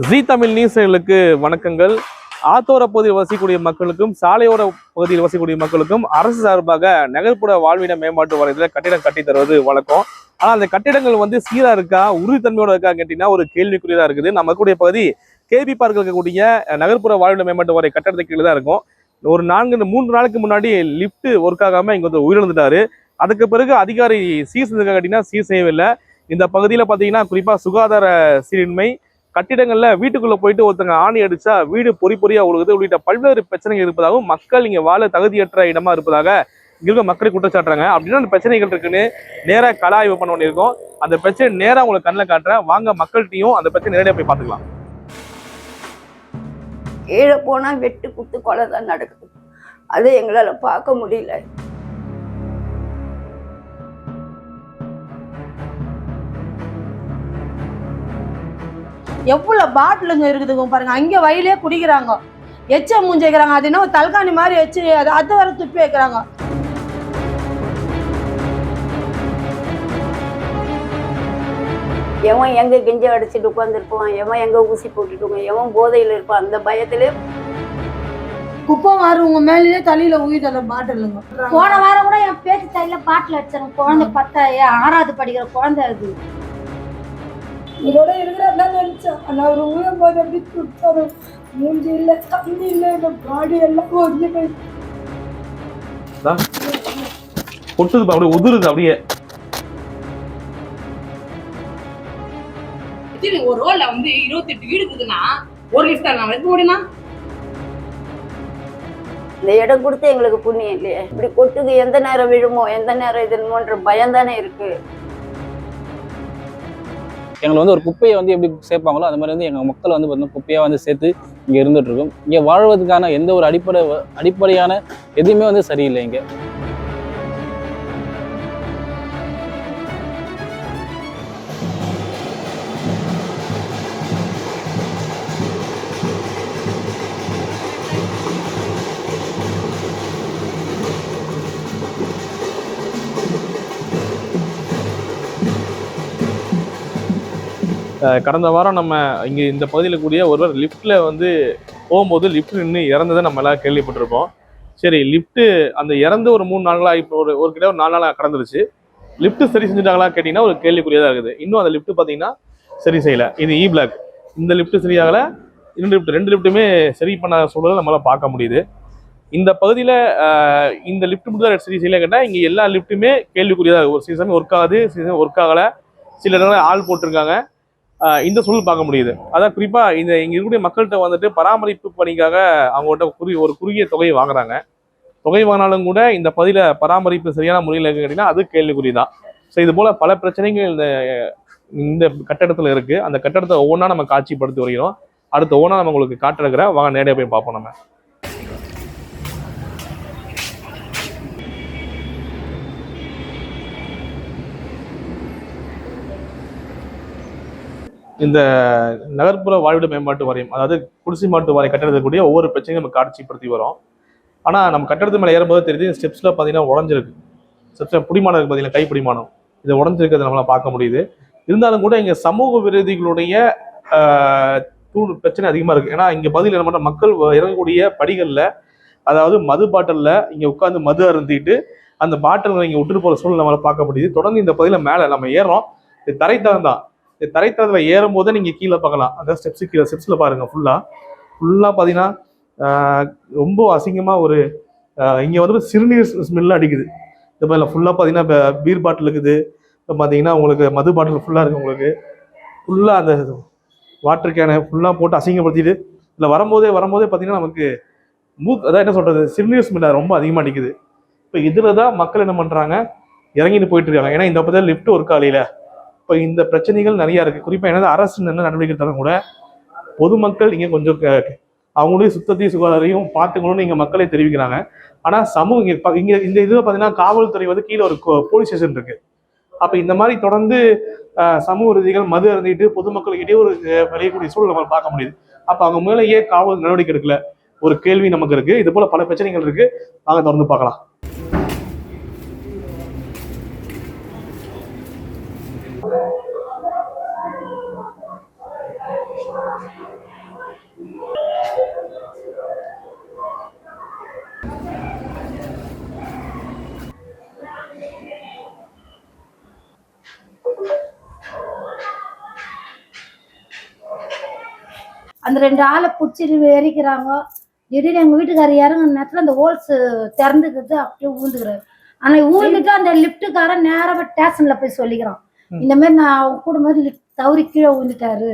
G Tamil நியூஸ்களுக்கு வணக்கங்கள். ஆத்தோர பகுதியில் வசிக்கக்கூடிய மக்களுக்கும் சாலையோர பகுதியில் வசிக்கக்கூடிய மக்களுக்கும் அரசு சார்பாக நகர்ப்புற வாழ்விட மேம்பாட்டு வாரியத்தில் கட்டிடம் கட்டி தருவது வழக்கம். ஆனால் அந்த கட்டிடங்கள் வந்து சீராக இருக்கா? உறுதித்தன்மையோட இருக்கா கேட்டீங்கன்னா ஒரு கேள்விக்குறியதாக இருக்குது. நம்ம கூடிய பகுதி கேபி பார்க்க இருக்கக்கூடிய நகர்ப்புற வாழ்வின மேம்பாட்டு வாரிய கட்டடத்துக்கு கீழே தான் இருக்கும். ஒரு நான்கு மூன்று நாளுக்கு முன்னாடி லிஃப்ட் ஒர்க் ஆகாம இங்க வந்து உயிரிழந்துட்டாரு. அதுக்கு பிறகு அதிகாரி சீர் செஞ்சிருக்காங்க கேட்டீங்கன்னா சீர் செய்யவில்லை. இந்த பகுதியில் பார்த்தீங்கன்னா குறிப்பாக சுகாதார சீரின்மை கட்டிடங்கள்ல வீட்டுக்குள்ள போயிட்டு ஒருத்தங்க ஆணி அடிச்சா வீடு பொறி பொறியா உழுகுது. உள்ளிட்ட பல்வேறு பிரச்சனைகள் இருப்பதாகவும் மக்கள் இங்க வாழ தகுதியற்ற இடமா இருப்பதாக இங்க இருக்க மக்களை குற்றச்சாட்டுறாங்க. அப்படின்னா அந்த பிரச்சனைகள் இருக்குன்னு நேராக கலா ஆய்வு பண்ண வேண்டியிருக்கோம். அந்த பிரச்சனை நேராக உங்களுக்கு கண்ணில் காட்டுறேன். வாங்க மக்கள்கிட்டயும் அந்த பிரச்சனை நேரடியாக போய் பார்த்துக்கலாம். கீழே போனால் வெட்டு குத்து கொலை தான் நடக்குது. அதை எங்களால் பார்க்க முடியல. எவ்வளவு பாட்டிலுங்க இருக்குதுங்க பாருங்க. அங்க வயலே குடிக்கிறாங்க. எச்ச மூஞ்சி வைக்கிறாங்க. அது என்ன தல்காணி மாதிரி வச்சு அது அது வர துப்பி வைக்கிறாங்க. எவன் எங்கே கெஞ்ச அடிச்சுட்டு உட்காந்துருப்பான் எவன் எங்கே ஊசி போட்டுட்டு எவன் போதையில் இருப்பான்? அந்த பயத்திலே குப்பை மாறுவங்க மேலேயே தலையில உயிர் அந்த பாட்டிலுங்க. போன வாரம் கூட என் பேச்சு தையில பாட்டில் வச்சாங்க குழந்தை பத்த ஆறாவது படிக்கிற குழந்தை அது. இதோட இருக்கிறதா நினைச்சேன் ஆனா அவர் ஊழும் போது அப்படி சுத்தாரு மூஞ்சி இல்லை தண்ணி இல்லை இந்த பாடி எல்லாம் ஒதுங்கி போய். கொட்டுது பா, அப்படியே உதிருது அப்படியே. ஒரு ரோல்ல வந்து இருபத்தெட்டு வீடு இருக்குதுன்னா ஒரு லிஃப்ட் நான் வைக்க முடியுமா? இந்த இடம் கொடுத்து எங்களுக்கு புண்ணியம் இல்லையே. இப்படி கொட்டுது எந்த நேரம் விழுமோ எந்த நேரம் இதுமோன்ற பயம் தானே இருக்கு. எங்களை வந்து ஒரு குப்பையை வந்து எப்படி சேர்ப்பாங்களோ அந்த மாதிரி வந்து எங்கள் மக்கள் வந்து பார்த்தீங்கன்னா குப்பையாக வந்து சேர்த்து இங்கே இருந்துட்டுருக்கும் இங்கே வாழ்வதற்கான எந்த ஒரு அடிப்படை அடிப்படையான எதுவுமே வந்து சரியில்லை இங்கே. கடந்த வாரம் நம்ம இங்கே இந்த பகுதியில் கூடிய ஒருவர் லிஃப்ட்டில் வந்து போகும்போது லிஃப்ட் நின்று இறந்ததை நம்ம எல்லாம் கேள்விப்பட்டிருப்போம். சரி லிஃப்ட்டு அந்த இறந்து ஒரு மூணு நாளாக இப்போ ஒரு ஒரு கிட்ட ஒரு நாலு நாளாக கடந்துருச்சு. லிஃப்ட்டு சரி செஞ்சுட்டாங்களா கேட்டிங்கன்னா ஒரு கேள்விக்குரியதாக இருக்குது. இன்னும் அந்த லிஃப்ட்டு பார்த்தீங்கன்னா சரி செய்யலை. இது இ பிளாக் இந்த லிஃப்ட்டு சரியாகலை இன்னொரு லிஃப்ட் ரெண்டு லிஃப்ட்டுமே சரி பண்ணாத சூழலை நம்மளால் பார்க்க முடியுது. இந்த பகுதியில் இந்த லிஃப்ட் மட்டும் தான் சரி செய்யலை கேட்டால் இங்கே எல்லா லிஃப்ட்டுமே கேள்விக்குரியதாக ஒரு சில சமயம் ஒர்க் ஆகுது சில சமயம் ஒர்க் ஆகலை. சில இடங்களில் ஆள் போட்டிருக்காங்க. இந்த சூழல் பார்க்க முடியுது. அதான் குறிப்பாக இந்த இங்கே இருக்கக்கூடிய மக்கள்கிட்ட வந்துட்டு பராமரிப்பு பணிக்காக அவங்கள்ட்ட குறி ஒரு குறுகிய தொகையை வாங்குறாங்க. தொகை வாங்கினாலும் கூட இந்த பதில பராமரிப்பு சரியான முறையில் இருக்கு கேட்டீங்கன்னா அது கேள்விக்குறி தான் ஸோ இது போல் பல பிரச்சனைகள் இந்த இந்த கட்டடத்தில் இருக்குது அந்த கட்டடத்தை ஒவ்வொன்றா நம்ம காட்சிப்படுத்தி வருகிறோம். அடுத்த ஒவ்வொன்றா நம்ம உங்களுக்கு காட்டுறக்கிற வாங்க நேரடியாக போய் பார்ப்போம் நம்ம. இந்த நகர்ப்புற வாழ்விட மேம்பாட்டு வாரியம் அதாவது குடிசை மாட்டு வாரிய கட்டடத்துக்கூடிய ஒவ்வொரு பிரச்சனையும் நம்ம காட்சிப்படுத்தி வரோம். ஆனால் நம்ம கட்டடத்து மேலே ஏறும்போது தெரியுது ஸ்டெப்ஸில் பார்த்தீங்கன்னா உடஞ்சிருக்கு. ஸ்டெப்ஸில் பிடிமானம் இருக்குது பார்த்தீங்கன்னா கை பிடிமானம். இது உடஞ்சிருக்கிறத நம்மளால் பார்க்க முடியுது. இருந்தாலும் கூட இங்கே சமூக விரோதிகளுடைய தூண் தூள் பிரச்சனை அதிகமாக இருக்குது ஏன்னா இங்கே பகுதியில் என்ன பண்ணுற மக்கள் இறங்கக்கூடிய படிகளில் அதாவது மது பாட்டிலில் இங்கே உட்காந்து மது அருந்திட்டு அந்த பாட்டில் இங்கே விட்டுட்டு போகிற சூழ்நிலை நம்மளால் பார்க்க முடியுது. தொடர்ந்து இந்த பகுதியில் மேலே நம்ம ஏறோம் இது தரை தான். தரைத்தளத்தில் ஏறும் போதே நீங்கள் கீழே பார்க்கலாம். அந்த ஸ்டெப்ஸு கீழே ஸ்டெப்ஸில் பாருங்கள் ஃபுல்லாக ஃபுல்லாக பார்த்தீங்கன்னா ரொம்ப அசிங்கமாக ஒரு இங்கே வந்து சிறுநீர் ஸ்மெல்லாம் அடிக்குது. இந்த மாதிரி ஃபுல்லாக பார்த்தீங்கன்னா இப்போ பீர் பாட்டில் இருக்குது. இப்போ பார்த்தீங்கன்னா உங்களுக்கு மது பாட்டில் ஃபுல்லாக இருக்குது உங்களுக்கு. ஃபுல்லாக அந்த வாட்டர் கேனை ஃபுல்லாக போட்டு அசிங்கப்படுத்திட்டு இல்லை வரும்போதே வரும்போதே பார்த்தீங்கன்னா நமக்கு மூ அதான் என்ன சொல்கிறது சிறுநீர் ஸ்மெல் ரொம்ப அதிகமாக அடிக்குது. இப்போ இதில் தான் மக்கள் என்ன பண்ணுறாங்க இறங்கிட்டு போயிட்டு இருக்காங்க. ஏன்னா இந்த பக்கத்தில் லிஃப்ட் ஒர்க் ஆகலையில. இப்போ இந்த பிரச்சனைகள் நிறையா இருக்குது குறிப்பாக என்னது அரசு என்ன நடவடிக்கை தரம் கூட பொதுமக்கள் இங்கே கொஞ்சம் அவங்களுடைய சுத்தத்தையும் சுகாதாரையும் பார்த்துக்கணும்னு இங்கே மக்களே தெரிவிக்கிறாங்க. ஆனால் சமூக இங்கே இங்கே இந்த இதில் பார்த்தீங்கன்னா காவல்துறை வந்து கீழே ஒரு போலீஸ் ஸ்டேஷன் இருக்குது அப்போ இந்த மாதிரி தொடர்ந்து சமூக ரீதிகள் மது அருந்திட்டு பொதுமக்கள் இடையூறு விளையக்கூடிய சூழல் நம்ம பார்க்க முடியுது. அப்போ அவங்க மேலேயே காவல் நடவடிக்கை எடுக்கல. ஒரு கேள்வி நமக்கு இருக்குது இது போல் பல பிரச்சனைகள் இருக்குது நாங்கள் தொடர்ந்து பார்க்கலாம். ரெண்டு ஆளை பிடிச்சிட்டு எரிக்கிறாங்க. திடீர்னு எங்க வீட்டுக்காரர் இறங்குன நேரத்துல அந்த ஹோல்ஸ் திறந்துக்கிட்டு அப்படியே ஊந்துக்கிறாரு. ஆனா ஊந்துட்டு அந்த லிப்டுக்காரன் நேரா ஸ்டேஷன்ல போய் சொல்லிக்கிறான். இந்த மாதிரி நான் மாதிரி lift தவறி கீழே ஊந்துட்டாரு.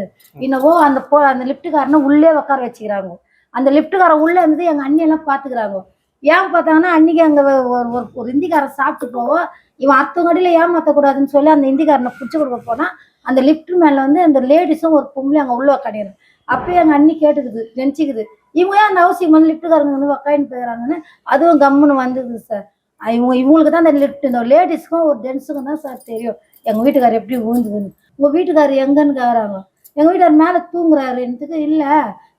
என்னவோ அந்த போ அந்த லிப்டுக்காரனை உள்ளே உட்கார வச்சுக்கிறாங்க. அந்த லிப்டுக்காரன் உள்ள இருந்து எங்க அண்ணி எல்லாம் பாத்துக்கிறாங்க. ஏன் பார்த்தாங்கன்னா அன்னைக்கு அங்க ஒரு ஒரு இந்திக்காரன் சாப்பிட்டு போவோம் இவன் அத்தவங்கடியில ஏமாத்தக்கூடாதுன்னு சொல்லி அந்த இந்திக்காரனை பிடிச்சி கொடுக்க போனா அந்த லிஃப்ட் மேல வந்து அந்த லேடிஸும் ஒரு பொம்பளை அங்க உள்ள உக்காடிடுது அப்பயே எங்க அண்ணி கேட்டுக்குது நினச்சிக்குது இவங்க ஏன் அந்த ஹவுசிங் வந்து லிஃப்ட்டுக்காரங்க வந்து உக்காயின்னு போயிடறாங்கன்னு அதுவும் கம்முன்னு வந்துக்குது சார் இவங்க இவங்களுக்கு தான் அந்த லிஃப்ட் இந்த லேடிஸ்க்கும் ஒரு ஜென்ஸுக்கும் தான் சார் தெரியும். எங்க வீட்டுக்கார் எப்படி ஊந்துதுன்னு. உங்க வீட்டுக்காரர் எங்கன்னு கேக்குறாங்க. எங்க வீட்டார் மேல தூங்குறாருன்றதுக்கு இல்ல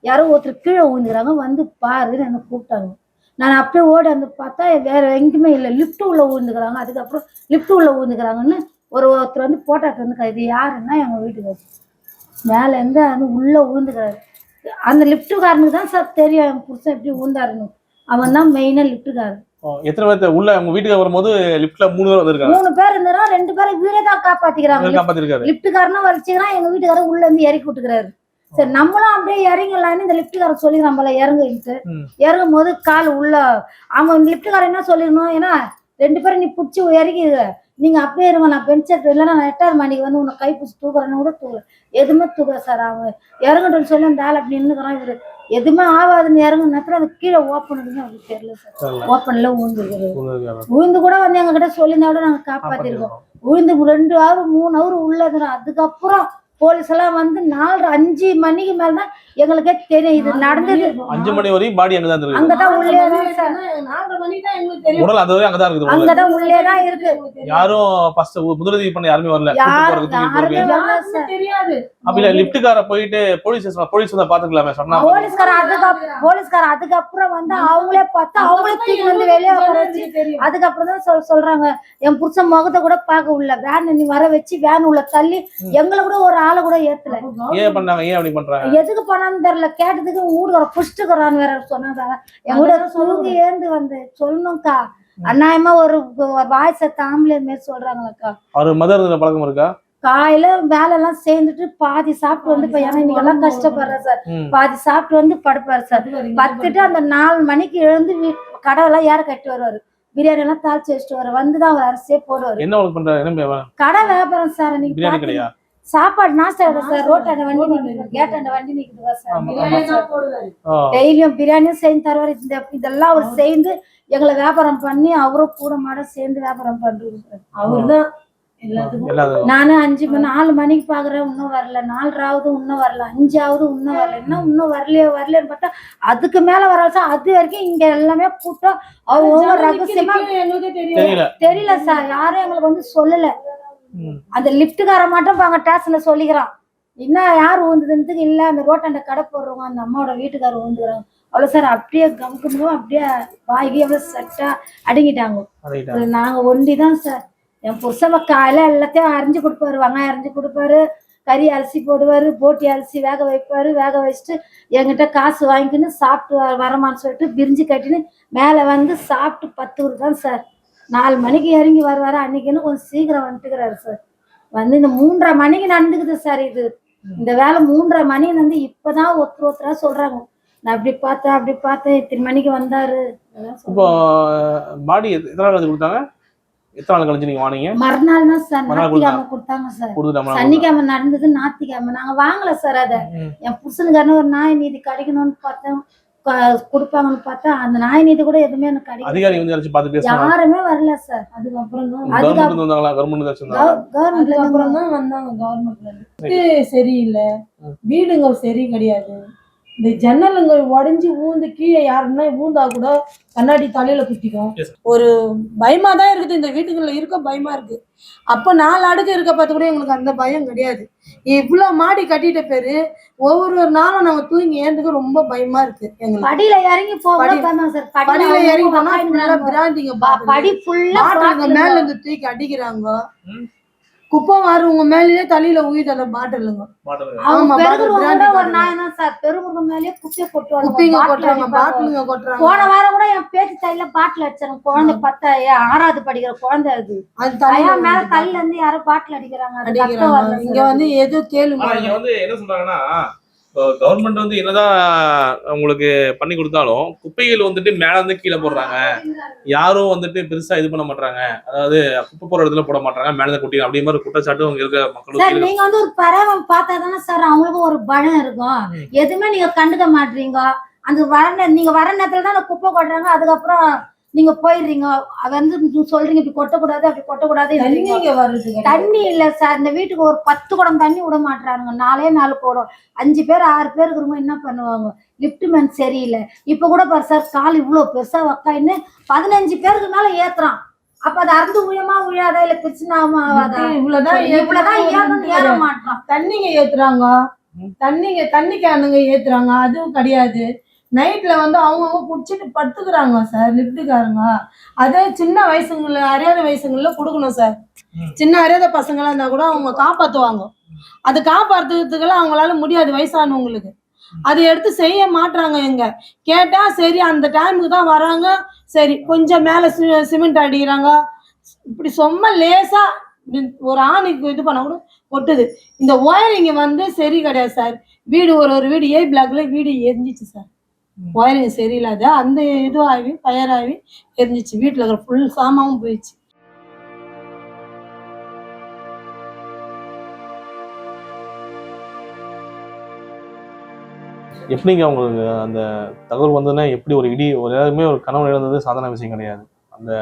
யாரோ ஒருத்தர் கீழே விழுந்துக்கிறாங்க வந்து பாருன்னு என்ன கூப்பிட்டாங்க. நான் அப்படியே ஓடி வந்து பார்த்தா வேற எங்கேயுமே இல்லை. லிஃப்ட் உள்ள விழுந்துக்கிறாங்க அதுக்கப்புறம் லிஃப்ட் உள்ள விழுந்துக்கிறாங்கன்னு ஒரு ஒருத்தர் வந்து போட்டாட்டு வந்து இது யாருன்னா எங்க வீட்டுக்காரர் மேல இருந்து அது உள்ள ஊந்துக்கிறாரு அந்த லிஃப்ட்டுக்காரனுக்கு தான் சார் தெரியும் என் புருஷன் எப்படி ஊந்தாருன்னு அவன் தான் மெயினா லிஃப்ட்டுக்காரன் எத்தனை பேர் உள்ள உங்க வீட்டுக்கு வரும்போது லிஃப்ட்ல மூணு பேர் வந்திருக்காங்க? மூணு பேர் இருந்தா ரெண்டு பேரும் வீடே தான் காப்பாத்திக்கிறாங்க. காப்பாத்திருக்காரு. லிஃப்ட்டுக்காரனும் வலிச்சுக்கிறான் எங்க வீட்டுக்காரர் உள்ள இருந்து இறக்கி விட்டுக்கிறாரு. சரி நம்மளும் அப்படியே இறங்கலான்னு இந்த லிஃப்ட்டுக்காரர் சொல்லிக்கிறான் போல இறங்குன்ட்டு. ம். இறங்கும் போது கால் உள்ள அவன் லிஃப்ட்டுக்காரன் என்ன சொல்லிடணும்? ஏன்னா ரெண்டு பேரும் நீ பிடிச்சி இறக்கிடுற நீங்க அப்படியே இருங்க நான் பென்ச் எடுத்து இல்லைன்னா நான் எட்டாவது மணிக்கு வந்து உன்னை கை பிடிச்சி தூக்குறேன்னு கூட தூக்கல எதுவுமே தூக்கல சார் அவன் இறங்கட்டும்னு சொல்லி அந்த ஆள் அப்படி நின்னுக்கிறான். இவரு எதுவுமே ஆகாதுன்னு இறங்கும் நேரத்துல அது கீழே ஓப்பனுக்குன்னு அவருக்கு தெரியல சார். ஓப்பன்ல ஊந்துருக்காரு. உழுந்து கூட வந்து எங்க கிட்ட சொல்லியிருந்தா கூட நாங்க காப்பாத்திருக்கோம். உழுந்து ரெண்டு ஹவர் மூணு ஹவர் உள்ளதுனா அதுக்கப்புறம் போலீஸ் எல்லாம் வந்து நாலு அஞ்சு மணிக்கு மேல தான் எங்களுக்கே தெரியும். இது நடந்தது. அஞ்சு மணி வரையும் பாடி அங்கதான் இருக்கு அங்கதான் உள்ளே தான் நாலரை தான் எங்களுக்கு தெரியும். உடல் அந்த வரையும் அங்கதான் இருக்குது உள்ளே தான் இருக்கு. யாரும் ஃபர்ஸ்ட் முதலுதவி பண்ண யாருமே வரல. யாருமே தெரியாது. அப்படி இல்ல லிப்டுக்கார போயிட்டு போலீஸ் போலீஸ் வந்தா பாத்துக்கலாமே சொன்னா போலீஸ்கார அதுக்கு போலீஸ்கார அதுக்கப்புறம் வந்து அவங்களே பார்த்தா அவங்களே தூக்கி வந்து வெளியே வச்சு தெரியும். அதுக்கப்புறம் தான் சொல் சொல்றாங்க. என் புருஷன் முகத்தை கூட பார்க்க உள்ள. வேன் நீ வர வச்சு வேன் உள்ள தள்ளி எங்களை கூட ஒரு ஆளை கூட ஏத்தல. ஏன் பண்ணாங்க? ஏன் அப்படி பண்றாங்க? எதுக்கு பண்ணான்னு தெரியல. கேட்டதுக்கு ஊடுகிற புஷ்டுக்கிறான்னு வேற சொன்னாங்க. என் கூட தூங்கி ஏந்து வந்து சொல்லணும்க்கா. அநியாயமா ஒரு வாய்ஸ தாம்பளே மாரி சொல்றாங்களக்கா. அவர் மதர் பழக்கம் இருக்கா? காலையில வேலை எல்லாம் சேர்ந்துட்டு பாதி சாப்பிட்டு வந்து இப்ப ஏன்னா இன்னைக்கு எல்லாம் கஷ்டப்படுறேன் சார். பாதி சாப்பிட்டு வந்து படுப்பாரு சார். பத்துட்டு அந்த நாலு மணிக்கு எழுந்து வீ- கடவுளெல்லாம் யார கட்டி வருவாரு. பிரியாணி எல்லாம் தாளிச்சு வச்சுட்டு வர வந்துதான் அவர் அரிசியே போடுவாரு. என்ன கடை வியாபாரம் சார். கடையா? சாப்பாடு நாஸ்டா சார். ரோட்டாண்ட வண்டி நிக்குது. கேட்டாண்ட வண்டி நிக்குதுவா சார். டெய்லியும் பிரியாணியும் செஞ்சு தருவாரு. இந்த இதெல்லாம் அவர் சேர்ந்து எங்களை வியாபாரம் பண்ணி அவரும் கூட மாட சேர்ந்து வியாபாரம் அவர்தான் எல்லாத்துக்கும். எல்லாரும் நானும் அஞ்சு மணி நாலு மணிக்கு பாக்குறேன் இன்னும் வரல. நாலராவது இன்னும் வரல. அஞ்சாவது இன்னும் வரல. என்ன இன்னும் வரலையே வரலன்னு பார்த்தா அதுக்கு மேல வர சார். அது வரைக்கும் இங்க எல்லாமே கூட்டம். அவங்க ரகசியமா தெரியல. தெரியல சார். யாரும் எங்களுக்கு வந்து சொல்லல. அந்த லிப்டுக்கார மட்டும் இப்ப அங்க ஸ்டேஷன்ல சொல்லிக்கிறான். என்ன யார் ஊந்துதுன்றதுக்கு இல்ல அந்த ரோட்டாண்ட கடை போடுறவங்க அந்த அம்மாவோட வீட்டுக்காரர் ஊந்துக்கிறாங்க அவ்வளவு சார் அப்படியே கமுக்கமும் அப்படியே வாய்க்கு எவ்வளவு செட்டா அடங்கிட்டாங்க. நாங்க ஒண்டி தான் சார். என் புருஷன் காலையில எல்லாத்தையும் அரிஞ்சு கொடுப்பாரு வெங்காயம் அரிஞ்சு கொடுப்பாரு கறி அரிசி போடுவாரு போட்டி அரிசி வேக வைப்பாரு வேக வச்சுட்டு என்கிட்ட காசு வாங்கிக்கின்னு சாப்பிட்டு வரமான்னு சொல்லிட்டு பிரிஞ்சு கட்டின்னு மேலே வந்து சாப்பிட்டு பத்து ஊர் தான் சார். நாலு மணிக்கு இறங்கி வருவாரு. அன்னைக்குன்னு கொஞ்சம் சீக்கிரம் வந்துட்டுக்கிறாரு சார் வந்து இந்த மூன்றரை மணிக்கு நடந்துக்குது சார் இது. இந்த வேலை மூன்றரை மணி வந்து இப்பதான் ஒருத்தர் ஒருத்தரா சொல்றாங்க. நான் அப்படி பார்த்தேன் அப்படி பார்த்தேன் இத்தனை மணிக்கு வந்தாரு. இப்போ. பாடி எத்தனை நாள் கழிச்சு கொடுத்தாங்க? எத்தனை நாள் கழிச்சு நீங்க வாங்கினீங்க? மறுநாள் தான் சார் ஞாத்திக்கிழமை கொடுத்தாங்க சார் சனிக்கிழமை நடந்தது ஞாத்திக்கிழமை நாங்க வாங்கல சார் அத. என் புருஷனுக்கான ஒரு நாய் நீதி கிடைக்கணும்னு பார்த்தோம் க- கொடுப்பாங்கன்னு பார்த்தா அந்த நாய் நீதி கூட எதுவுமே எனக்கு கிடைக்கல. அதிகாரி வந்து யாராச்சும் பார்த்து பேசுறாங்க யாருமே வரல சார். அதுக்கப்புறம் தான் அதுக்கு கவர்மெண்ட் வந்தாங்களா? கவர்மெண்ட்? கவர்மெண்ட்ல அதுக்கப்புறம் தான் வந்தாங்க. கவர்மெண்ட்ல இருந்து. சரியில்லை. வீடுங்க சரி கிடையாது. இந்த ஜன்னலுங்க உடைஞ்சு ஊந்து கீழே யாருன்னா ஊந்தா கூட கண்ணாடி தலையில குத்திக்கும். ஒரு பயமா தான் இருக்குது இந்த வீட்டுக்குள்ள இருக்க பயமா இருக்கு. அப்ப நாலு அடுக்கு இருக்க பார்த்து கூட எங்களுக்கு அந்த பயம் கிடையாது. இவ்வளவு மாடி கட்டிட்ட பேரு ஒவ்வொரு நாளும் நாங்க தூங்கி ஏந்துக்க ரொம்ப பயமா இருக்கு எங்களுக்கு. படியில இறங்கி படியில இறங்கி போனா பிராந்திங்க படி ஃபுல்லா மேல இருந்து தூக்கி அடிக்கிறாங்க. குப்பை வாருவங்க மேலேயே தலையில உயிர் பாட்டிலுங்க ஆமா, ஒரு நாய் தான் சார். பெருகுற மேலேயே குப்பையை கொட்டுவாங்க. குப்பைங்க bottle கொட்டுறாங்க அடிப்பாங்க. பாட்டிலுங்க கொட்டுறாங்க. போன வாரம் கூட என் பேச்சு தையில பாட்டில் அடிச்சாங்க. குழந்தை பத்தா ஆறாவது படிக்கிற குழந்தை அது. அது தலையில ஐயா மேல கல்ல இருந்து யாரோ பாட்டில் அடிக்கிறாங்க. இங்க. வந்து எது கேளு ஆனா இங்க வந்து என்ன சொல்றாங்கன்னா கவர்மெண்ட் வந்து என்னதான் உங்களுக்கு பண்ணி கொடுத்தாலும் குப்பைகள் வந்துட்டு மேல இருந்து கீழே போடுறாங்க. யாரும் வந்துட்டு பெருசா இது பண்ண மாட்டாங்க அதாவது குப்பை போற இடத்துல போட மாட்டாங்க மேல இருந்து கொட்டி அப்படி மாதிரி குற்றச்சாட்டு இருக்க மக்களும் நீங்க வந்து ஒரு பறவை பார்த்தா தானே சார் அவங்களுக்கும் ஒரு பயம் இருக்கும். எதுவுமே நீங்க கண்டுக்க மாட்டீங்க அந்த வர நீங்க வர நேரத்துல தான் குப்பை கொட்டுறாங்க. அதுக்கப்புறம் நீங்க போயிடுறீங்க. அது வந்து சொல்றீங்க இப்படி கொட்டக்கூடாது அப்படி கொட்டக்கூடாது தண்ணி இல்ல சார். இந்த வீட்டுக்கு ஒரு பத்து குடம் தண்ணி விட மாட்டாங்க நாலே நாலு குடம். அஞ்சு பேர் ஆறு பேர் இருக்கிறவங்க என்ன பண்ணுவாங்க? லிப்ட் மேன் சரியில்லை. இப்ப கூட பாரு சார் கால் இவ்வளவு பெருசா உக்காயின்னு பதினஞ்சு பேருக்கு மேல ஏத்துறான். அப்ப அது அறுந்து உயமா உழையாதா இல்ல பிரச்சனை ஆகாதா இவ்வளவுதான் இவ்வளவுதான் ஏறணும் ஏற. மாட்டான் தண்ணிங்க ஏத்துறாங்க. தண்ணிங்க தண்ணி கேனுங்க ஏத்துறாங்க. அதுவும் கிடையாது. நைட்ல வந்து அவங்கவுங்க புடிச்சிட்டு படுத்துக்கிறாங்க சார் லிப்டுக்காரங்க அதே சின்ன வயசுங்கள அறியாத வயசுங்கள்ல கொடுக்கணும் சார் சின்ன அறியாத பசங்களா இருந்தா கூட அவங்க காப்பாத்துவாங்க. அது காப்பாத்துறதுக்கெல்லாம் அவங்களால முடியாது வயசானவங்களுக்கு. அதை எடுத்து செய்ய மாட்றாங்க எங்க கேட்டா சரி அந்த டைமுக்கு தான் வராங்க. சரி கொஞ்சம் மேல சிமெண்ட் அடிக்கிறாங்க. இப்படி சும்மா லேசா ஒரு ஆணுக்கு இது பண்ண கூட கொட்டுது. இந்த ஒயரிங் வந்து சரி கிடையாது சார் வீடு ஒரு ஒரு வீடு ஏ பிளாக்ல வீடு எரிஞ்சிச்சு சார் ஒயரிங் சரியில்லாத அந்த இதுவாகி ஃபயர் ஆகி எரிஞ்சிச்சு. வீட்டில் இருக்கிற ஃபுல் சாமாவும் போயிடுச்சு. எப்படிங்க உங்களுக்கு அந்த தகவல் வந்ததுன்னா எப்படி ஒரு இடி ஒரு எல்லாருமே ஒரு கனவு இழந்தது சாதாரண விஷயம் கிடையாது. அந்த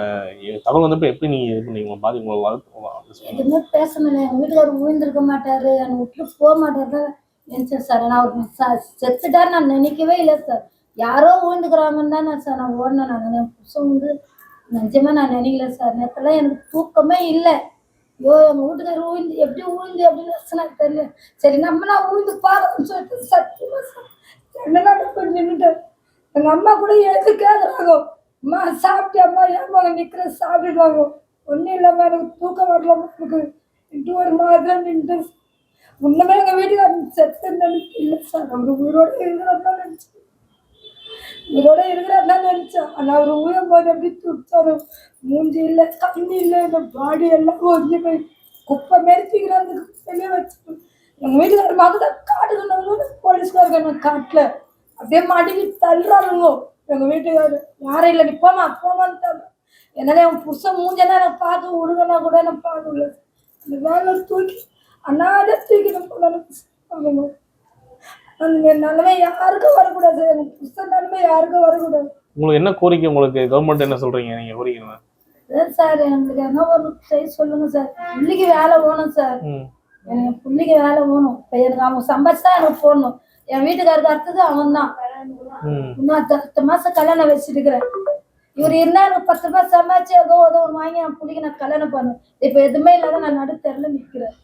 தகவல் வந்தப்ப எப்படி நீங்க இது பண்ணீங்க? உங்க பாதி உங்களை வளர்த்து எதுவுமே பேசணும் எங்க வீட்டுக்காரர் விழுந்திருக்க மாட்டாரு. என்னை விட்டு போக மாட்டாரு நினைச்சேன் சார். நான் அவர் செத்துட்டாரு நான் நினைக்கவே இல்லை சார். யாரோ விழுந்துக்கிறாங்கன்னு தான் நான் சார் நான் ஓடினேன் நான் என் புருஷன் வந்து நிஜமா நான் நினைக்கல சார். நேரத்தில் எனக்கு தூக்கமே இல்லை. ஐயோ எங்கள் வீட்டுக்காரர் ஊழ்ந்து எப்படி ஊழ்ந்து அப்படின்னு எனக்கு தெரியல. சரி நம்ம நான் ஊழ்ந்து பாருன்னு சொல்லிட்டு சத்தியமா சார் என்னடா போய் நின்றுட்டேன் எங்கள் அம்மா கூட எழுந்து கேட்குறாங்க அம்மா சாப்பிட்டு அம்மா ஏம்மா நிற்கிற சாப்பிடுவாங்க ஒன்றும் இல்லாமல் எனக்கு தூக்கம் வரலாமா இருக்கு. இட்டு ஒரு மாதிரி நின்று முன்னமே எங்கள் வீட்டுக்கு செத்து நினைச்சு இல்லை சார். அவர் உயிரோடு இருக்கிறதா நினச்சி உயிரோட இருக்கிறதா நினைச்சேன் ஆனால் அவர் உயிரும் போது எப்படி துடிச்சாரு? மூஞ்சி இல்லை கண்ணி இல்லை இந்த பாடி எல்லாம் ஒதுங்கி போய் குப்பை மெரிச்சிக்கிறாங்க குப்பையிலே வச்சு எங்கள் வீட்டுக்கார மகத காட்டுக்கணும் போலீஸ்காரங்க காட்டில்? அப்படியே மாட்டிக்கு தள்ளுறாருங்க எங்கள் வீட்டுக்காரர் யாரும் இல்லை நீ போமா போமான்னு தள்ளு என்னால் என் புருஷன் மூஞ்சனா எனக்கு பார்த்து விடுங்கன்னா கூட நான் பார்க்க முடியல அந்த வேலை தூக்கி அண்ணாத தூக்கி நான் போனாலும் அந்த நிலைமை யாருக்கும் வரக்கூடாது. புருஷன் நிலைமை யாருக்கும் வரக்கூடாது. உங்களுக்கு என்ன கோரிக்கை உங்களுக்கு? கவர்மெண்ட் என்ன சொல்றீங்க? நீங்க கோரிக்கை சார் எங்களுக்கு என்ன ஒரு செய்ய சொல்லுங்க சார். பிள்ளைக்கு வேலை வேணும் சார். எனக்கு பிள்ளைக்கு வேலை வேணும். இப்போ எனக்கு அவன் சம்பாதிச்சா எனக்கு போடணும். என் வீட்டுக்காருக்கு அடுத்தது அவன் தான். இன்னும் அடுத்த மாசம் கல்யாணம் வச்சிருக்கிறேன். இவர் இருந்தா எனக்கு பத்து ரூபாய் சம்பாதிச்சு ஏதோ ஏதோ ஒன்று வாங்கி என் பிள்ளைக்கு நான் கல்யாணம் பண்ணுவேன் இப்போ எதுவுமே இல்லாத நான் நடுத்தரில் நிற்கிறேன்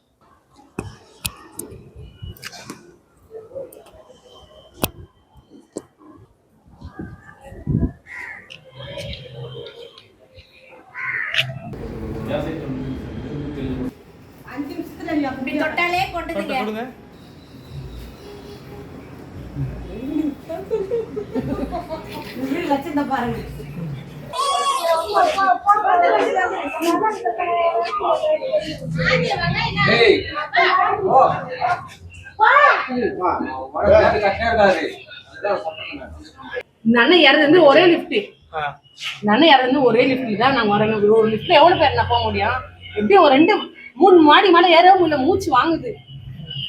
தொட்டாலே கொண்டுதுங்க கொடுங்க. பாருங்க. அண்ணன் இறந்து ஒரே லிஃப்ட் அண்ணன் இறந்து ஒரே லிஃப்ட் தான் நாங்க வரணும் ஒரு லிஃப்ட்ல எவ்வளவு பேர் நான் போக முடியும்? எப்படியும் ஒரு ரெண்டு மூணு மாடி மேல ஏறவும் முடியல. மூச்சு வாங்குது.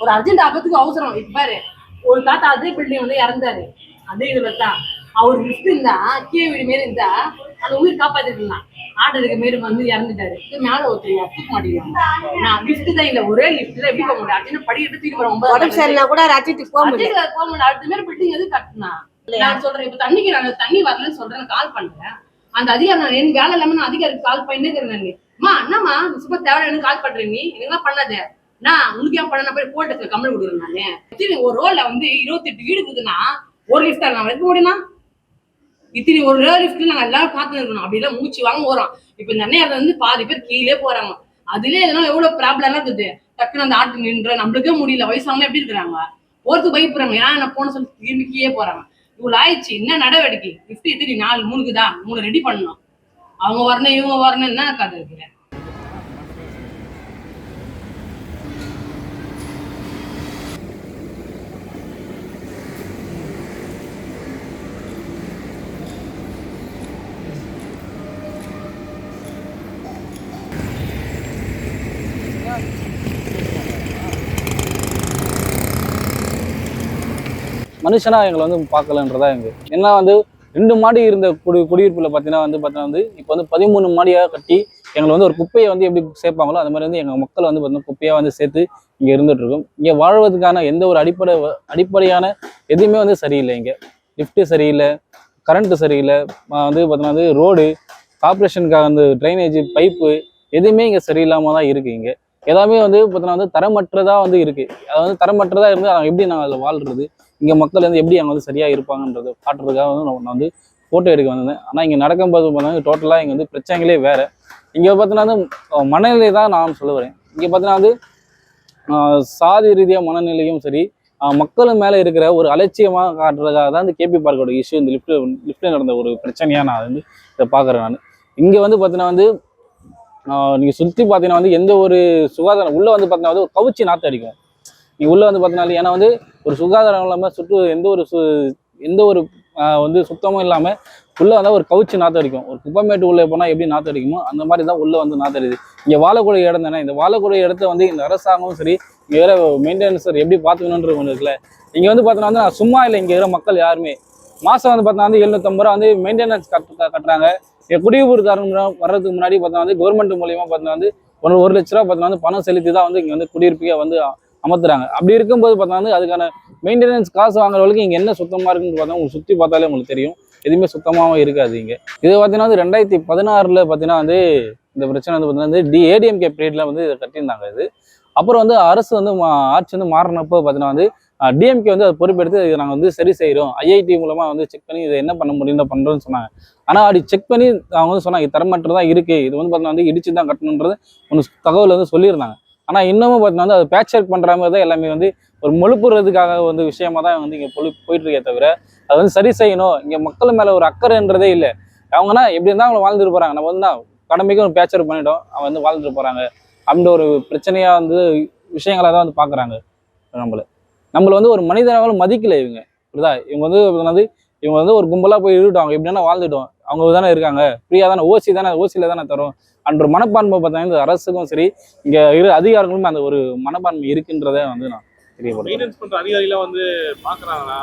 ஒரு அர்ஜென்ட் ஆபத்துக்கு அவசரம். இப்ப பாரு ஒரு தாத்தா அதே பில்டிங் வந்து இறந்தாரு. அதே இதுல தான். அவர் லிஃப்ட் இருந்தா கீழே வீடு மாரி இருந்தா அந்த உயிர் காப்பாத்திருக்கலாம் ஆடு இருக்க மாரி வந்து இறந்துட்டாரு. மேல ஒருத்தர் தூக்க மாட்டேங்கிறாங்க நான் லிஃப்ட் தான் இல்ல ஒரே லிஃப்ட்ல எப்படி போக முடியும்? அர்ஜென்ட் படிக்கிட்டு தூக்கி போற ஒன்பது உடம்பு சரியில்லை கூட ரச்சிட்டு போக முடியல. அடுத்த மாதிரி பில்டிங் எது கட்டினா? நான் சொல்றேன் இப்ப தண்ணிக்கு நான் தண்ணி வரலன்னு சொல்றேன் கால் பண்றேன். அந்த அதிகாரி நான் என் வேலை இல்லாம நான் அதிகாரிக்கு கால் பண்ணிட்டு இருக்கேன் அம்மா என்னம்மா நீ சும்மா தேவையான கால் பண்றேன் நீ. என்னெல்லாம் பண்ணாத? நான் உனக்கு ஏன் பண்ண போய் போட்டதுல கம்மல் கொடுக்குறேன் நானு. ஒரு ரோல்ல வந்து இருபத்தெட்டு வீடு இருக்குதுன்னா ஒரு லிஃப்ட் நான் வைக்க முடியுமா? இத்தனை ஒரு ரேர் லிஃப்ட்ல நாங்க எல்லாரும் பார்த்து இருக்கணும். அப்படி எல்லாம் மூச்சு வாங்க போறோம் இப்ப இந்த அண்ணையார் வந்து பாதி பேர் கீழே போறாங்க. அதுலயே எதனா எவ்வளவு ப்ராப்ளம் இருக்குது? டக்குன்னு அந்த ஆட்டு நின்று நம்மளுக்கே முடியல. வயசானவங்க எப்படி இருக்கிறாங்க? ஒருத்தர் பயப்படுறாங்க. ஏன் என்ன போன சொல்லி கீழே போறாங்க. இவ்வளோ ஆயிடுச்சு என்ன நடவடிக்கை? லிஃப்ட் எத்தனை நாலு மூணுக்குதா? மூணு ரெடி பண்ணணும். அவங்க வரணும் இவங்க வரணும் என்ன கதை இருக்குது மனுஷனா எங்களை வந்து பார்க்கலன்றதா எங்க ஏன்னா வந்து ரெண்டு மாடி இருந்த குடி குடியிருப்பில் பார்த்தீங்கன்னா வந்து பார்த்தீங்கன்னா வந்து இப்போ வந்து பதிமூணு மாடியாக கட்டி எங்களை வந்து ஒரு குப்பையை வந்து எப்படி சேர்ப்பாங்களோ அந்த மாதிரி வந்து எங்கள் மக்கள் வந்து பார்த்தீங்கன்னா குப்பையாக வந்து சேர்த்து இங்கே இருந்துகிட்ருக்கோம் இங்கே வாழ்வதற்கான எந்த ஒரு அடிப்படை அடிப்படையான எதுவுமே வந்து சரியில்லை இங்கே. லிஃப்ட்டு சரியில்லை கரண்ட்டு சரியில்லை வந்து பார்த்தீங்கன்னா வந்து ரோடு கார்பரேஷனுக்காக வந்து ட்ரைனேஜ் பைப்பு எதுவுமே இங்கே சரியில்லாமல் தான் இருக்குது இங்கே. எல்லாமே வந்து பார்த்தீங்கன்னா வந்து தரமற்றதாக வந்து இருக்குது அது வந்து தரமற்றதாக இருந்து நாங்கள் எப்படி நாங்கள் அதில் வாழ்கிறது இங்கே மக்கள் வந்து எப்படி அங்கே வந்து சரியாக இருப்பாங்கன்றது காட்டுறதுக்காக வந்து நான் வந்து ஃபோட்டோ எடுக்க வந்திருந்தேன். ஆனால் இங்கே நடக்கும்போது பார்த்தீங்கன்னா டோட்டலாக இங்கே வந்து பிரச்சனைகளே வேறு. இங்கே பார்த்தீங்கன்னா வந்து மனநிலை தான் நான் சொல்ல வரேன். இங்கே பார்த்தீங்கன்னா வந்து சாதி ரீதியாக மனநிலையும் சரி மக்களும் மேலே இருக்கிற ஒரு அலட்சியமாக காட்டுறதுக்காக தான் இந்த கேபி பார்க்கோட இஷ்யூ இந்த லிஃப்ட் லிஃப்ட்டில் நடந்த ஒரு பிரச்சனையாக நான் வந்து இதை பார்க்குறேன் நான். இங்கே வந்து பார்த்தீங்கன்னா வந்து நீங்கள் சுற்றி பார்த்தீங்கன்னா வந்து எந்த ஒரு சுகாதாரம் உள்ளே வந்து பார்த்தீங்கன்னா வந்து ஒரு கவுச்சி நாற்று அடிக்கும். நீ உள்ளே வந்து பார்த்தீங்கன்னா ஏன்னா வந்து ஒரு சுகாதாரம் இல்லாமல் சுற்று எந்த ஒரு சு எந்த ஒரு வந்து சுத்தமும் இல்லாமல் உள்ளே வந்தால் ஒரு கவுச்சி நாற்று அடிக்கும். ஒரு குப்பைமேட்டு உள்ளே போனால் எப்படி நாற்று அடிக்குமோ அந்த மாதிரி தான் உள்ளே வந்து நாற்று அடிக்குது இங்கே வாழக்கூடிய இடம் தானே? இந்த வாழக்கூடிய இடத்த வந்து இந்த அரசாங்கமும் சரி இங்கே வேற மெயின்டெனன்ஸர் எப்படி பார்த்துக்கணுன்றது ஒன்று இருக்குல்ல. இங்கே வந்து பார்த்தோன்னா வந்து நான் சும்மா இல்லை இங்கே இருக்கிற மக்கள் யாருமே. மாதம் வந்து பார்த்தீங்கன்னா வந்து எழுநூத்தம்பது ரூபா வந்து மெயின்டெனன்ஸ் கட் கட்டுறாங்க. இங்கே குடியிருப்புக்காரங்க வர்றதுக்கு முன்னாடி பார்த்தோன்னா வந்து கவர்மெண்ட் மூலியமாக பார்த்தீங்கன்னா வந்து ஒரு ஒரு லட்ச ரூபா பார்த்தீங்கன்னா வந்து பணம் செலுத்தி தான் வந்து இங்கே வந்து குடியிருப்புக்கே வந்து அமர்த்துறாங்க. அப்படி இருக்கும்போது பார்த்தீங்கன்னா வந்து அதுக்கான மெயின்டெனன்ஸ் காசு வாங்குறவங்களுக்கு இங்கே என்ன சுத்தமாக இருக்குன்னு பார்த்தா உங்களுக்கு சுற்றி பார்த்தாலே உங்களுக்கு தெரியும். எதுவுமே சுத்தமாகவும் இருக்காது இங்கே. இது பார்த்தீங்கன்னா வந்து ரெண்டாயிரத்தி பதினாறில் பார்த்தீங்கன்னா வந்து இந்த பிரச்சனை வந்து பார்த்தீங்கன்னா வந்து டி ஏடிஎம்கே பீரியடில் வந்து இதை கட்டியிருந்தாங்க இது. அப்புறம் வந்து அரசு வந்து மா- ஆட்சி வந்து மாறினப்போ பார்த்தீங்கன்னா வந்து டிஎம்கே வந்து அதை பொறுப்பெடுத்து இதை நாங்கள் வந்து சரி செய்கிறோம் ஐஐடி மூலமாக வந்து செக் பண்ணி இதை என்ன பண்ண முடியும் பண்ணுறோன்னு சொன்னாங்க. ஆனால் அப்படி செக் பண்ணி அவங்க வந்து சொன்னாங்க இது தரமற்றதாக இருக்குது இது வந்து பார்த்தீங்கன்னா வந்து இடிச்சு தான் கட்டணுன்றது ஒன்று தகவல் வந்து சொல்லியிருந்தாங்க. ஆனால் இன்னமும் பார்த்தீங்கன்னா வந்து அதை பேட்ச் ஒர்க் பண்ணுற மாதிரி தான் எல்லாமே வந்து ஒரு மொழுப்புறதுக்காக வந்து விஷயமா தான் வந்து இங்கே பொழு போயிட்டுருக்கே தவிர அதை வந்து சரி செய்யணும். இங்கே மக்கள் மேலே ஒரு அக்கறைன்றதே இல்லை. அவங்கன்னா எப்படி இருந்தால் அவங்க வாழ்ந்துட்டு போகிறாங்க நம்ம வந்து கடமைக்கு ஒரு பேச்சர் பண்ணிட்டோம். அவங்க வந்து வாழ்ந்துட்டு போகிறாங்க அப்படின்ற ஒரு பிரச்சனையாக வந்து விஷயங்களாக தான் வந்து பார்க்குறாங்க நம்மளை. நம்மளை வந்து ஒரு மனிதனாலும் மதிக்கல இவங்க. புரியுதா? இவங்க வந்து வந்து இவங்க வந்து ஒரு கும்பலாக போய் இருட்டோம் அவங்க எப்படின்னா வாழ்ந்துட்டோம். அவங்க தானே இருக்காங்க. ஃப்ரீயாக தானே ஓசி தானே ஓசியில் தானே தரும். அன்ற மனப்பான்மை பார்த்தீங்கன்னா இந்த அரசுக்கும் சரி இங்கே இரு அதிகாரிகளும் அந்த ஒரு மனப்பான்மை இருக்குன்றதை வந்து நான் மெயின்டெனன்ஸ் பண்ற அதிகாரிலாம் வந்து பாக்குறாங்களா?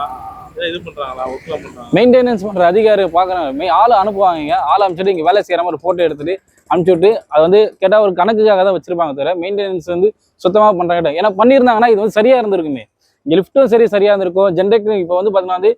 இது பண்றாங்களா? ஒர்க்லாம் பண்றாங்களா? மெயின்டெனன்ஸ் பண்ணுற அதிகாரி பார்க்குறாங்க மெய் ஆளை அனுப்புவாங்க. ஆளை அனுப்பிச்சிட்டு இங்கே வேலை செய்கிற மாதிரி ஒரு ஃபோட்டோ எடுத்துட்டு அனுப்பிச்சி விட்டு அது வந்து கேட்டால் ஒரு கணக்குக்காக தான் வச்சிருப்பாங்க தவிர மெயின்டெனன்ஸ் வந்து சுத்தமாக பண்ணுறாங்க ஏன்னா பண்ணியிருந்தாங்கன்னா இது வந்து சரியாக இருந்திருக்குமே. இங்கே லிஃப்ட்டும் சரி சரியாக இருந்திருக்கும். ஜென்ரேட்டர் இப்போ வந்து பார்த்தீங்கன்னா வந்து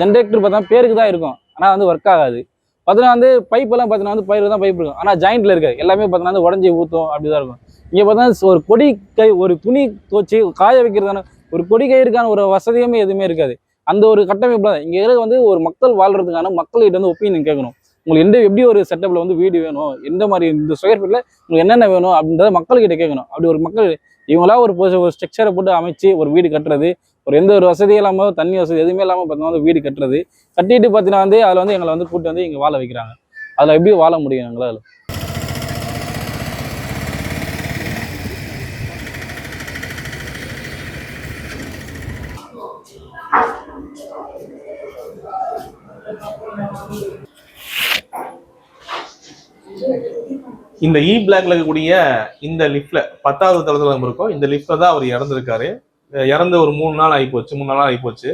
ஜென்ரேட்டர் பார்த்தா பேருக்கு தான் இருக்கும். ஆனால் வந்து ஒர்க் ஆகாது. பார்த்தீங்கன்னா வந்து பைப்பெல்லாம் பார்த்தீங்கன்னா வந்து பயிர் தான் பைப் இருக்கும். ஆனால் ஜாயிண்டில் இருக்காது எல்லாமே பார்த்தீங்கன்னா வந்து உடஞ்சி ஊற்றும் அப்படி தான் இருக்கும். இங்கே பார்த்தீங்கன்னா ஒரு கொடி கை ஒரு துணி துவச்சி காய வைக்கிறதான ஒரு கொடி கயிறுக்கான ஒரு வசதியுமே எதுவுமே இருக்காது. அந்த ஒரு கட்டமைப்பு தான். இங்கே இருக்கிற வந்து ஒரு மக்கள் வாழ்கிறதுக்கான மக்கள்கிட்ட வந்து ஒப்பீனியன் கேட்கணும். உங்களுக்கு எந்த எப்படி ஒரு செட்டப்பில் வந்து வீடு வேணும்? எந்த மாதிரி இந்த ஸ்கொயர் ஃபீட்டில் உங்களுக்கு என்னென்ன வேணும்? அப்படின்றத மக்கள்கிட்ட கேட்கணும். அப்படி ஒரு மக்கள் இவங்களா ஒரு ஒரு ஸ்ட்ரக்சரை போட்டு அமைச்சு ஒரு வீடு கட்டுறது ஒரு எந்த ஒரு வசதியும் இல்லாமல் தண்ணி வசதி எதுவுமே இல்லாமல் பார்த்தீங்கன்னா வந்து வீடு கட்டுறது. கட்டிட்டு பார்த்தீங்கன்னா வந்து அதில் வந்து எங்களை வந்து கூட்டு வந்து இங்கே வாழ வைக்கிறாங்க. அதில் எப்படி வாழ முடியும் எங்களால்? இந்த இ பிளாக்ல இருக்கக்கூடிய இந்த லிஃப்ட்ல பத்தாவது தளத்துல நம்ம இருக்கோம். இந்த லிஃப்ட்ல தான் அவர் இறந்துருக்காரு. இறந்து ஒரு மூணு நாள் ஆகி போச்சு மூணு நாள் ஆகி போச்சு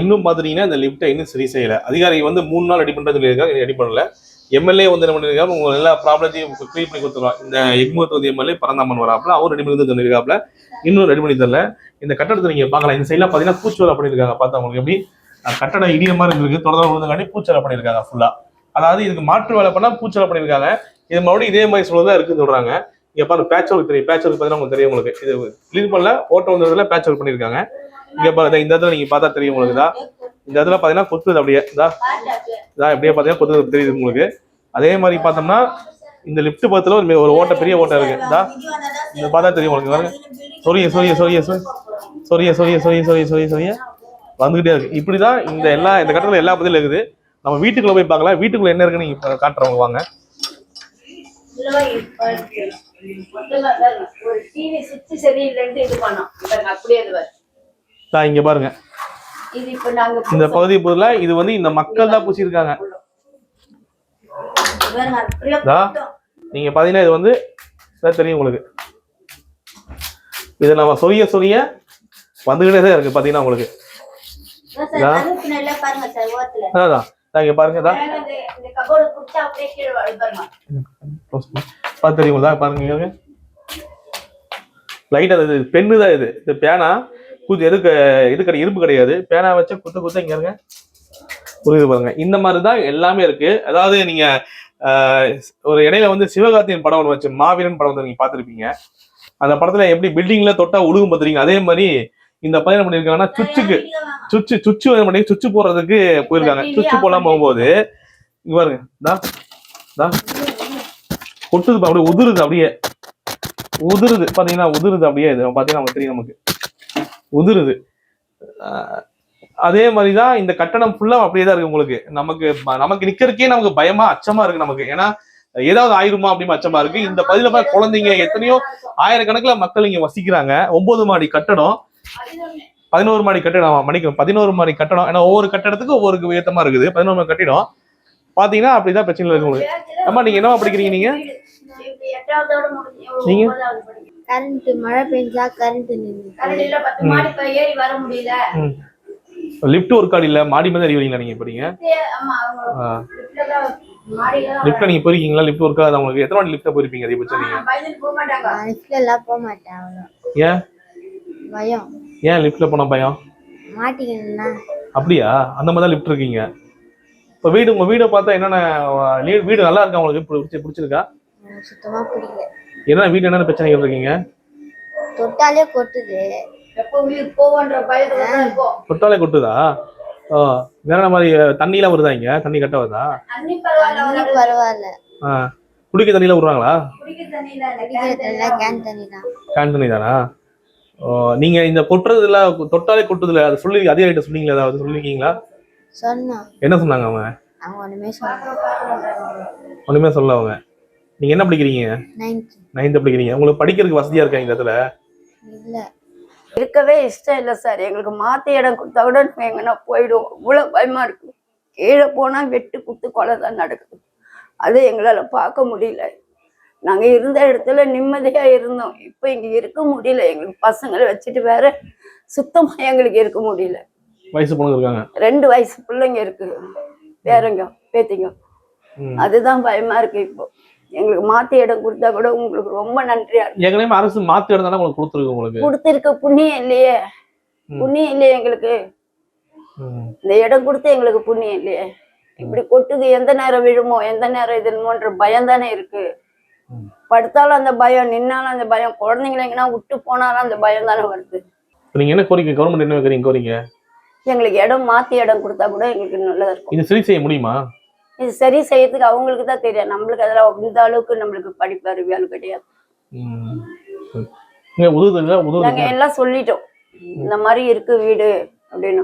இன்னும் பார்த்துட்டீங்கன்னா இந்த லிஃப்ட்டை இன்னும் சரி செய்யலை. அதிகாரி வந்து மூணு நாள் ரெடி பண்ணுறது சொல்லியிருக்காங்க ரெடி பண்ணல. எம்எல்ஏ வந்து என்ன பண்ணியிருக்காரு உங்க எல்லா ப்ராப்ளத்தையும் க்ளீன் பண்ணி கொடுத்துருவாங்க இந்த எக்மோ வந்து எம்எல்ஏ பரந்தாமன் வராப்புல அவர் ரெடி பண்ணி தந்திருக்காப்புல. இன்னும் ரெடி பண்ணி தரல. இந்த கட்டடத்தை நீங்கள் பார்க்கலாம். இந்த சைட்லாம் பூச்சி வேலை பண்ணியிருக்காங்க பார்த்தா உங்களுக்கு எப்படி? கட்டடம் இடிய மாதிரி இருந்திருக்கு. தொடர்ந்து விழுந்தங்காட்டி பூச்சோலை பண்ணியிருக்காங்க ஃபுல்லாக அதாவது இதுக்கு மாற்று வேலை பண்ணால் பூச்சோலை பண்ணியிருக்காங்க இது மறுபடியும் இதே மாதிரி சொல்றதா இருக்குன்னு சொல்கிறாங்க இங்கே பாருங்க பேட்ச் ஒர்க் தெரியும். பேட்ச் ஒர்க் பார்த்தீங்கன்னா உங்களுக்கு தெரியும் உங்களுக்கு. இது கிளீன் பண்ணல ஓட்டம் வந்ததுல பேட்ச் ஒர்க் பண்ணியிருக்காங்க இங்கே பாருங்க இந்த இடத்துல நீங்கள் பார்த்தா தெரியும் உங்களுக்கு தான் இந்த இடத்துல பார்த்தீங்கன்னா கொத்துது அப்படியே இதா. இதா எப்படியே பார்த்தீங்கன்னா கொத்துது தெரியுது உங்களுக்கு. அதே மாதிரி பார்த்தோம்னா இந்த லிஃப்ட் பக்கத்தில் ஒரு ஒரு ஓட்டை பெரிய ஓட்டை இருக்கு. இதா. இந்த பார்த்தா தெரியும் உங்களுக்கு. பாருங்க. சொரிய சொரிய சொரிய சொரிய சொரிய சொரிய சொரிய சொரிய சொரிய. வந்துகிட்டே இருக்கு. இப்படிதான் இந்த எல்லா இந்த கட்டத்தில் எல்லா பதிலும் இருக்குது. நம்ம வீட்டுக்குள்ளே போய் பார்க்கலாம். வீட்டுக்குள்ளே என்ன இருக்குன்னு நீங்கள் காட்டுறவங்க வாங்க. இங்க பாருங்க. இந்த பகுதி பொருளா இது வந்து இந்த மக்கள் தான் இதா நீங்க பாத்தீங்கன்னா இது வந்து தெரியும் உங்களுக்கு. இது நம்ம சொரிய சொரிய வந்துகிட்டே தான் இருக்கு பாத்தீங்கன்னா உங்களுக்கு. அதான் இங்க பாருங்க க்ளோஸ் பண்ணு. பார்த்து தெரியுங்களா பாருங்க லைட் அது பென்னு தான் இது. இது பேனா. குத்து எது இது கிடையாது இரும்பு கிடையாது. பேனா வச்சா குத்த குத்த இங்க இருங்க புரியுது பாருங்க. இந்த மாதிரி தான் எல்லாமே இருக்கு. அதாவது நீங்க ஒரு இடையில வந்து சிவகார்த்தியின் படம் ஒன்று வச்சு மாவீரன் படம் வந்து நீங்க பார்த்திருப்பீங்க. அந்த படத்துல எப்படி பில்டிங்ல தொட்டா உழுகும் பார்த்துருக்கீங்க அதே மாதிரி இந்த பையன் என்ன பண்ணிருக்காங்கன்னா சுச்சுக்கு சுச்சு சுச்சு பண்ணி சுச்சு போடுறதுக்கு போயிருக்காங்க. சுச்சு போடாம போகும்போது இங்க பாருங்க. தா தா. கொட்டுது அப்படியே உதிருது அப்படியே. உதிருது. பாத்தீங்கன்னா உதிருது அப்படியே இது. பாத்தீங்கன்னா நமக்கு தெரியும் நமக்கு. உதிருது. அதே மாதிரி தான் இந்த கட்டணம் ஃபுல்லா அப்படியே தான் இருக்கு உங்களுக்கு. நமக்கு நமக்கு நிக்கிறதுக்கே நமக்கு பயமா அச்சமா இருக்கு நமக்கு. ஏன்னா ஏதாவது ஆயிருமா அப்படின்னு அச்சமா இருக்கு. இந்த பதில பாரு குழந்தைங்க எத்தனையோ ஆயிரக்கணக்கில் மக்கள் இங்க வசிக்கிறாங்க. ஒன்பது மாடி கட்டடம். பதினோரு மாடி கட்டடம். மணிக்கு பதினோரு மாடி கட்டடம். ஏன்னா ஒவ்வொரு கட்டடத்துக்கும் ஒவ்வொரு ஏத்தமா இருக்குது. பதினோரு மாடி கட்டிடம். பாத்தீங்கன்னா அப்படிதான் பிரச்சனை இருக்கு உங்களுக்கு. அம்மா நீங்க என்னவா படிக்கிறீங்க நீங்க? நீங்க? கரண்ட் மழை பெஞ்சா கரண்ட் நின்று கரண்ட் இல்ல பத்து மாடி இப்ப ஏறி வர முடியல. லிஃப்ட் ஒர்க் ஆடி இல்ல மாடி மேல அறிவீங்களா நீங்க தான் லிஃப்ட்ல நீங்க போயிருக்கீங்களா? லிஃப்ட் ஒர்க் ஆகாது உங்களுக்கு எத்தனை வாட்டி லிஃப்ட்ல போயிருப்பீங்க? அதிகபட்சம் நீங்க லிஃப்ட்ல எல்லாம் போக மாட்டேன் ஏன்? பயம். ஏன் லிஃப்ட்ல போன பயம்? மாட்டிக்கணும்னா. அப்படியா? அந்த மாதிரி தான் லிஃப்ட் இருக்கீங்க. இப்போ வீடு உங்கள் வீடை பார்த்தா என்னென்ன வீடு நல்லா இருக்கா உங்களுக்கு? பிடிச்சி பிடிச்சிருக்கா? சுத்தமாக பிடிக்கல. என்ன வீடு என்னென்ன பிரச்சனைகள் இருக்கீங்க தொட்டாலே கொட்டுது. தொட்டாலே கொட்டுதா? ஓ வேற மாதிரி தண்ணியெலாம் வருதா இங்கே? தண்ணி கட்ட வருதா? பரவாயில்ல ஆ குடிக்க தண்ணியில விடுறாங்களா கேன் தண்ணி தானா ஓ நீங்கள் இந்த கொட்டுறதுல தொட்டாலே கொட்டுதுல அது சொல்லி அதிகாரிகிட்ட சொன்னீங்களா அதாவது சொல்லியிருக்கீங்களா என்ன சொன்னாங்க அவங்க? ஒண்ணுமே சொல்ல அவங்க. நீங்க என்ன படிக்கிறீங்க? நைன்த் படிக்கிறீங்க. உங்களுக்கு படிக்கிறதுக்கு வசதியா இருக்கா இந்த இடத்துல? இல்ல. இருக்கவே இஷ்டம் இல்லை சார் எங்களுக்கு மாத்தி இடம் கொடுத்தா கூட எங்கன்னா போயிடுவோம். இவ்வளவு பயமா இருக்கு. கீழே போனா வெட்டு குத்து கொலை தான் நடக்குது. அதை எங்களால பார்க்க முடியல. நாங்க இருந்த இடத்துல நிம்மதியா இருந்தோம். இப்போ இங்க இருக்க முடியல. எங்களுக்கு பசங்களை வச்சுட்டு வேற சுத்தமா எங்களுக்கு இருக்க முடியல. வயசு பொண்ணுங்க இருக்காங்க. ரெண்டு வயசு பிள்ளைங்க இருக்கு. பேரங்க பேத்திங்க. அதுதான் பயமா இருக்கு இப்போ. எங்களுக்கு மாத்தி இடம் கொடுத்தா கூட உங்களுக்கு ரொம்ப நன்றியா இருக்கு. ஏற்கனவே அரசு மாத்து இடம் தானே உங்களுக்கு கொடுத்துருக்கு உங்களுக்கு? கொடுத்திருக்க புண்ணியம் இல்லையே. புண்ணியம் இல்லையே எங்களுக்கு. இந்த இடம் கொடுத்து எங்களுக்கு புண்ணியம் இல்லையே. இப்படி கொட்டுது எந்த நேரம் விழுமோ எந்த நேரம் இதுமோன்ற பயம் தானே இருக்கு. படுத்தாலும் அந்த பயம் நின்னாலும் அந்த பயம் குழந்தைங்களை எங்கன்னா விட்டு போனாலும் அந்த பயம் தானே வருது. நீங்க என்ன கோரிக்கை? கவர்மெண்ட் என்ன வைக்கிறீங்க கோரிக்கை? எங்களுக்கு இடம் மாத்தி இடம் கொடுத்தா கூட எங்களுக்கு நல்லதா இருக்கும். இது சரி செய்ய முடியுமா? இது சரி செய்யறதுக்கு அவங்களுக்கு தான் தெரியும். நம்மளுக்கு அதெல்லாம் இந்த அளவுக்கு நம்மளுக்கு படிப்பு அறிவியல் கிடையாது. நாங்க எல்லாம் சொல்லிட்டோம். இந்த மாதிரி இருக்கு வீடு அப்படின்னு.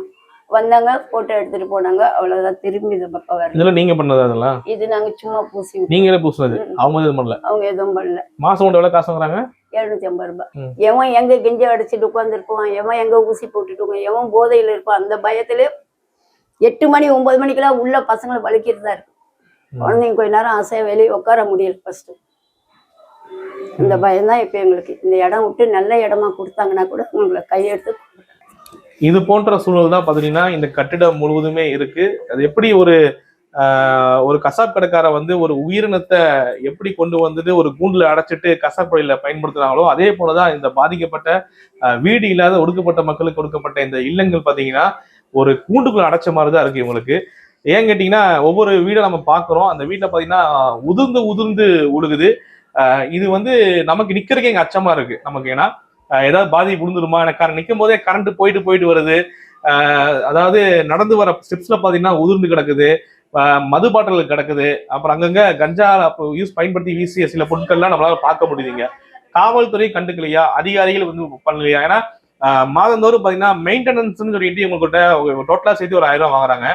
வந்தாங்க போட்டோ எடுத்துட்டு போனாங்க. அவ்வளவுதான். திரும்பி இந்த பக்கம் வரல இதெல்லாம் நீங்க பண்ணதா அதெல்லாம் இது நாங்க சும்மா பூசி. நீங்களே பூசுனது. அவங்க எதுவும் பண்ணல. அவங்க எதுவும் பண்ணல. மாசம் கொண்டு எவ்வளவு காசு வாங்குறாங்க? இருநூத்தி ஐம்பது ரூபாய். எவன் எங்க கெஞ்ச அடிச்சுட்டு உட்காந்துருப்பான் எவன் எங்க ஊசி போட்டுட்டு எவன் போதையில இருப்பான் அந்த பயத்துல எட்டு மணி ஒன்பது மணிக்கெல்லாம் உள்ள பசங்களை வலிக்கிறதா இருக்கு. ம். குழந்தைங்க கொஞ்ச நேரம் ஆசையா வெளியே உட்கார முடியல ஃபர்ஸ்ட் இந்த பயம்தான் இப்ப எங்களுக்கு. இந்த இடம் விட்டு நல்ல இடமா கொடுத்தாங்கன்னா கூட உங்களை கையெடுத்து இது போன்ற சூழல் தான் பாத்தீங்கன்னா இந்த கட்டிடம் முழுவதுமே இருக்கு. அது எப்படி ஒரு ஒரு கசாப் கடைக்கார வந்து ஒரு உயிரினத்தை எப்படி கொண்டு வந்துட்டு ஒரு கூண்டுல அடைச்சிட்டு கசாப் பயன்படுத்துறாங்களோ அதே போலதான் இந்த பாதிக்கப்பட்ட வீடு இல்லாத ஒடுக்கப்பட்ட மக்களுக்கு கொடுக்கப்பட்ட இந்த இல்லங்கள் பாத்தீங்கன்னா ஒரு கூண்டுக்குள்ள அடைச்ச மாதிரி தான் இருக்கு இவங்களுக்கு. ஏன் கேட்டீங்கன்னா ஒவ்வொரு வீடை நம்ம பார்க்குறோம் அந்த வீட்டில் பார்த்தீங்கன்னா உதிர்ந்து உதிர்ந்து உழுகுது. இது வந்து நமக்கு நிக்கிறதுக்கே எங்க அச்சமா இருக்கு. நமக்கு ஏன்னா ஏதாவது பாதிப்பு விழுந்துருமா? எனக்கு நிற்கும் போதே கரண்ட் போயிட்டு போயிட்டு வருது. அதாவது நடந்து வர ஸ்டெப்ஸ்ல பாத்தீங்கன்னா உதிர்ந்து கிடக்குது. மது பாட்டில் கிடக்குது. அப்புறம் அங்கங்க கஞ்சா யூஸ் பயன்படுத்தி வீசிய சில பொருட்கள்லாம் நம்மளால பார்க்க முடியுதுங்க. காவல்துறை கண்டுக்கலையா? அதிகாரிகள் வந்து பண்ணலையா? ஏன்னா மாதந்தோறும் பாத்தீங்கன்னா மெயின்டெனன்ஸ்னு சொல்லிட்டு இவங்ககிட்ட டோட்டலா சேர்த்து ஒரு ஆயிரம் வாங்குறாங்க.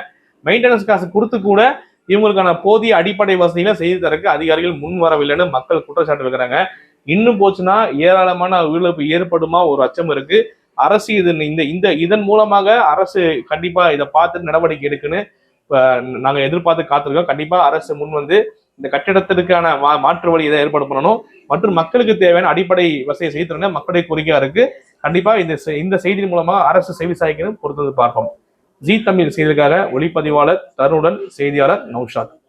மெயின்டெனன்ஸ் காசு கொடுத்து கூட இவங்களுக்கான போதிய அடிப்படை வசதிகளை செய்து தரக்கு அதிகாரிகள் முன் வரவில்லைன்னு மக்கள் குற்றச்சாட்டு இருக்கிறாங்க இன்னும் போச்சுன்னா ஏராளமான உயிரிழப்பு ஏற்படுமா? ஒரு அச்சம் இருக்கு. அரசு இது இந்த இந்த இதன் மூலமாக அரசு கண்டிப்பா இதை பார்த்து நடவடிக்கை எடுக்குன்னு இப்ப நாங்க எதிர்பார்த்து காத்திருக்கோம். கண்டிப்பா அரசு முன் வந்து இந்த கட்டிடத்திற்கான மா- மாற்று வழி இதை ஏற்பாடு பண்ணணும். மற்றும் மக்களுக்கு தேவையான அடிப்படை வசதியை செய்து தரணும் மக்களுடைய கோரிக்கையா இருக்கு. கண்டிப்பா இந்த செ- இந்த செய்தியின் மூலமா அரசு செவி சாய்க்கணும். பொறுத்தது பார்ப்போம். ஜி தமிழ் செய்திகளுக்காக ஒளிப்பதிவாளர் தருணுடன் செய்தியாளர் நௌஷாத்.